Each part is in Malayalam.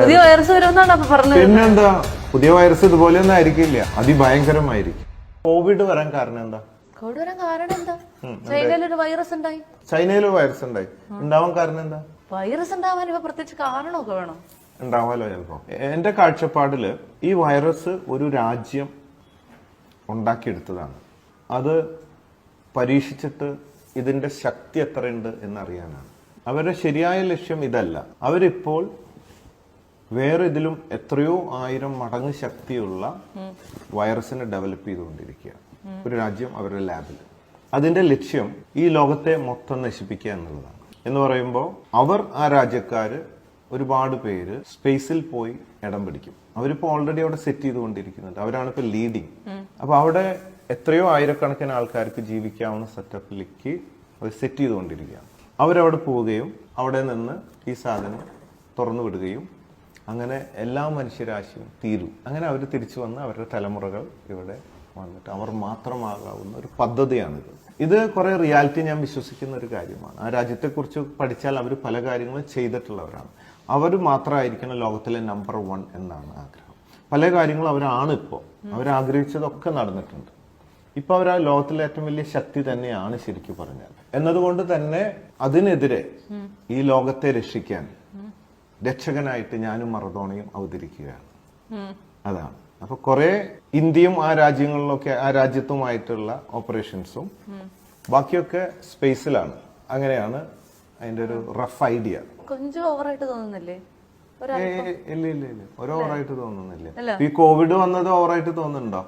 പുതിയ വൈറസ്. വരുമെന്നാണ് അപ്പൊ പറഞ്ഞത്. പിന്നെന്താ പുതിയ വൈറസ് ഇതുപോലെ ഒന്നും ആയിരിക്കില്ല. അതിഭയങ്കരമായിരിക്കും. കോവിഡ് വരാൻ കാരണം എന്താ? കോവിഡ് വരാൻ കാരണം എന്താ? ചൈനയിൽ ഒരു വൈറസ് ഉണ്ടായി. ചൈനയിൽ വൈറസ് ഉണ്ടായി. ഉണ്ടാവാൻ കാരണം എന്താ? വൈറസ് ഉണ്ടാവാൻ ഇപ്പൊ പ്രത്യേകിച്ച് കാരണമൊക്കെ വേണം? ഉണ്ടാവാലോ ചിലപ്പോ. എന്റെ കാഴ്ചപ്പാടിൽ ഈ വൈറസ് ഒരു രാജ്യം ഉണ്ടാക്കിയെടുത്തതാണ്. അത് പരീക്ഷിച്ചിട്ട് ഇതിന്റെ ശക്തി എത്രയുണ്ട് എന്നറിയാനാണ്. അവരുടെ ശരിയായ ലക്ഷ്യം ഇതല്ല. അവരിപ്പോൾ വേറെ ഇതിലും എത്രയോ ആയിരം മടങ്ങ് ശക്തിയുള്ള വൈറസിനെ ഡെവലപ്പ് ചെയ്തുകൊണ്ടിരിക്കുക ഒരു രാജ്യം അവരുടെ ലാബിൽ അതിന്റെ ലക്ഷ്യം ഈ ലോകത്തെ മൊത്തം നശിപ്പിക്കുക എന്നുള്ളതാണ്. എന്ന് പറയുമ്പോൾ അവർ ആ രാജ്യക്കാര് ഒരുപാട് പേര് സ്പേസിൽ പോയി ഇടം പിടിക്കും. അവരിപ്പോ ഓൾറെഡി അവിടെ സെറ്റ് ചെയ്തുകൊണ്ടിരിക്കുന്നുണ്ട്. അവരാണ് ഇപ്പൊ ലീഡിങ് അപ്പൊ അവിടെ എത്രയോ ആയിരക്കണക്കിന് ആൾക്കാർക്ക് ജീവിക്കാവുന്ന സെറ്റപ്പിലേക്ക് അവർ സെറ്റ് ചെയ്തുകൊണ്ടിരിക്കുകയാണ്. അവരവിടെ പോവുകയും അവിടെ നിന്ന് ഈ സാധനം തുറന്നു വിടുകയും അങ്ങനെ എല്ലാ മനുഷ്യരാശിയും തീരും. അങ്ങനെ അവർ തിരിച്ചു വന്ന് അവരുടെ തലമുറകൾ ഇവിടെ വന്നിട്ട് അവർ മാത്രമാകാവുന്ന ഒരു പദ്ധതിയാണിത്. ഇത് കുറേ റിയാലിറ്റി ഞാൻ വിശ്വസിക്കുന്ന ഒരു കാര്യമാണ്. ആ രാജ്യത്തെക്കുറിച്ച് പഠിച്ചാൽ അവർ പല കാര്യങ്ങളും ചെയ്തിട്ടുള്ളവരാണ്. അവർ മാത്രമായിരിക്കണം ലോകത്തിലെ നമ്പർ വൺ എന്നാണ് ആഗ്രഹം. പല കാര്യങ്ങളും അവരാണ് ഇപ്പോൾ അവരാഗ്രഹിച്ചതൊക്കെ നടന്നിട്ടുണ്ട്. ഇപ്പോൾ അവർ ആ ലോകത്തിലെ ഏറ്റവും വലിയ ശക്തി തന്നെയാണ് ശരിക്കും പറഞ്ഞാൽ. എന്നതുകൊണ്ട് തന്നെ അതിനെതിരെ ഈ ലോകത്തെ രക്ഷിക്കാൻ രക്ഷകനായിട്ട് ഞാനും മറദോണയും അവതരിക്കുകയാണ്. അതാണ്. അപ്പൊ കുറെ ഇന്ത്യയും ആ രാജ്യങ്ങളിലൊക്കെ ആ രാജ്യത്തുമായിട്ടുള്ള ഓപ്പറേഷൻസും ബാക്കിയൊക്കെ സ്പേസിലാണ്. അങ്ങനെയാണ് അതിന്റെ ഒരു റഫ് ഐഡിയ. കൊഞ്ചും ഓവറായിട്ട് തോന്നുന്നില്ലേ? ഇല്ല ഇല്ല ഇല്ല. ഒരു ഓവറായിട്ട് തോന്നുന്നില്ല. ഈ കോവിഡ് വന്നത് ഓവറായിട്ട് തോന്നുന്നുണ്ടോ?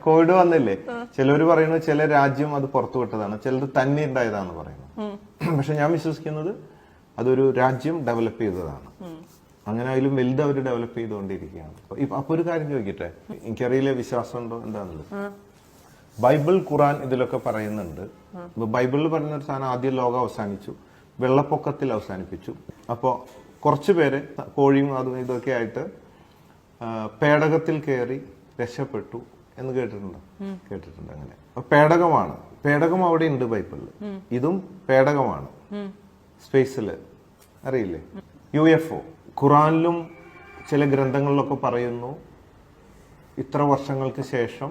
കോവിഡ് വന്നില്ലേ? ചിലര് പറയുന്നത് ചില രാജ്യം അത് പുറത്തുവിട്ടതാണ് ചിലത് തന്നെ ഉണ്ടായതാണ് പറയുന്നത് പക്ഷെ ഞാൻ വിശ്വസിക്കുന്നത് അതൊരു രാജ്യം ഡെവലപ്പ് ചെയ്തതാണ്. അങ്ങനെ അതിലും വലുത് അവർ ഡെവലപ്പ് ചെയ്തുകൊണ്ടിരിക്കുകയാണ്. അപ്പൊ ഒരു കാര്യം ചോദിക്കട്ടെ? എനിക്കറിയില്ല വിശ്വാസം ഉണ്ടോ എന്താണല്ലോ ബൈബിൾ ഖുറാൻ ഇതിലൊക്കെ പറയുന്നുണ്ട്. ബൈബിളിൽ പറയുന്ന ഒരു സാധനം ആദ്യം ലോകം അവസാനിച്ചു. വെള്ളപ്പൊക്കത്തിൽ അവസാനിപ്പിച്ചു. അപ്പോൾ കുറച്ചു പേര് കോഴിയും അതും ഇതൊക്കെ ആയിട്ട് പേടകത്തിൽ കയറി രക്ഷപ്പെട്ടു എന്ന് കേട്ടിട്ടുണ്ട്? കേട്ടിട്ടുണ്ട് അങ്ങനെ. അപ്പൊ പേടകമാണ്. പേടകം അവിടെ ഉണ്ട് ബൈബിളിൽ. ഇതും പേടകമാണ്. സ്പേസിൽ അറിയില്ലേ? U F O. ഖുറാനിലും ചില ഗ്രന്ഥങ്ങളിലൊക്കെ പറയുന്നു ഇത്ര വർഷങ്ങൾക്ക് ശേഷം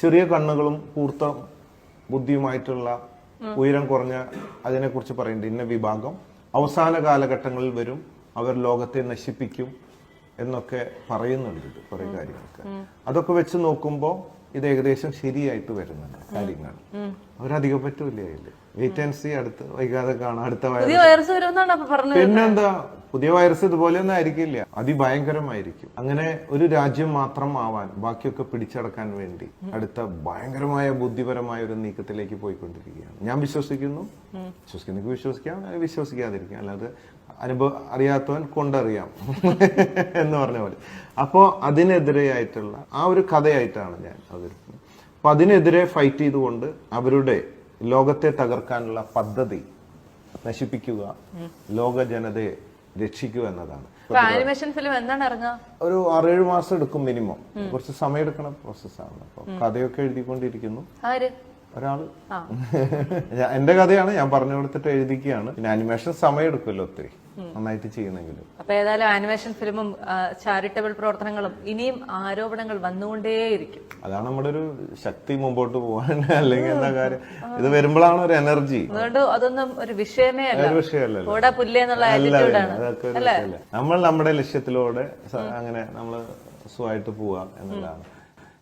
ചെറിയ കണ്ണുകളും കൂർത്ത ബുദ്ധിയുമായിട്ടുള്ള ഉയരം കുറഞ്ഞ അതിനെക്കുറിച്ച് പറയുന്നുണ്ട് ഇന്ന വിഭാഗം. അവസാന കാലഘട്ടങ്ങളിൽ വരും അവർ ലോകത്തെ നശിപ്പിക്കും എന്നൊക്കെ പറയുന്നുണ്ട് ഇത് കുറെ കാര്യങ്ങളൊക്കെ. അതൊക്കെ വെച്ച് നോക്കുമ്പോൾ ഇത് ഏകദേശം ശരിയായിട്ട് വരുന്നുണ്ട് കാര്യങ്ങൾ. അവരധികം പറ്റൂല അതിൽ? വെയിറ്റ് ആൻഡ് സി അടുത്ത് വൈകാതെ കാണാം അടുത്ത വൈറസ് പിന്നെന്താ? പുതിയ വൈറസ് ഇതുപോലെ ഒന്നും ആയിരിക്കില്ല. അതിഭയങ്കരമായിരിക്കും. അങ്ങനെ ഒരു രാജ്യം മാത്രം ആവാൻ ബാക്കിയൊക്കെ പിടിച്ചടക്കാൻ വേണ്ടി അടുത്ത ഭയങ്കരമായ ബുദ്ധിപരമായ ഒരു നീക്കത്തിലേക്ക് പോയിക്കൊണ്ടിരിക്കുകയാണ്. ഞാൻ വിശ്വസിക്കുന്നു. വിശ്വസിക്കുന്ന. വിശ്വസിക്കാം? വിശ്വസിക്കാതിരിക്കാം. അല്ലാതെ അനുഭവം അറിയാത്തവൻ കൊണ്ടറിയാം എന്ന് പറഞ്ഞ പോലെ. അപ്പോ അതിനെതിരെയായിട്ടുള്ള ആ ഒരു കഥയായിട്ടാണ് ഞാൻ അവതരിപ്പിക്കുന്നത്. അപ്പൊ അതിനെതിരെ ഫൈറ്റ് ചെയ്തുകൊണ്ട് അവരുടെ ലോകത്തെ തകർക്കാനുള്ള പദ്ധതി നശിപ്പിക്കുക ലോക ജനതയെ രക്ഷിക്കുക എന്നതാണ്. ആനിമേഷൻ ഫിലിം എന്താണ് ഇറങ്ങുക? ഒരു ആറേഴ് മാസം എടുക്കും മിനിമം കുറച്ച് സമയം എടുക്കണ പ്രോസസ്സാണ് അപ്പൊ കഥയൊക്കെ എഴുതിക്കൊണ്ടിരിക്കുന്നു. ആ. എന്റെ കഥയാണ് ഞാൻ പറഞ്ഞു കൊടുത്തിട്ട് എഴുതിക്കുകയാണ്. പിന്നെ അനിമേഷൻ സമയം എടുക്കുമല്ലോ ഒത്തിരി നന്നായിട്ട് ചെയ്യണമെങ്കിൽ അപ്പൊ ഏതായാലും ആനിമേഷൻ ഫിലിമും ചാരിറ്റബിൾ പ്രവർത്തനങ്ങളും ഇനിയും ആരോപണങ്ങൾ വന്നുകൊണ്ടേയിരിക്കും. അതാണ് നമ്മുടെ ഒരു ശക്തി മുമ്പോട്ട് പോകാൻ അല്ലെങ്കിൽ എന്താ കാര്യം? ഇത് വരുമ്പോഴാണ് ഒരു എനർജി അതുകൊണ്ട് അതൊന്നും ഒരു വിഷയമേ അല്ല. ഒരു വിഷയമല്ല. നമ്മൾ നമ്മുടെ ലക്ഷ്യത്തിലൂടെ അങ്ങനെ നമ്മൾ സുഖമായിട്ട് പോവാ എന്നുള്ളതാണ്.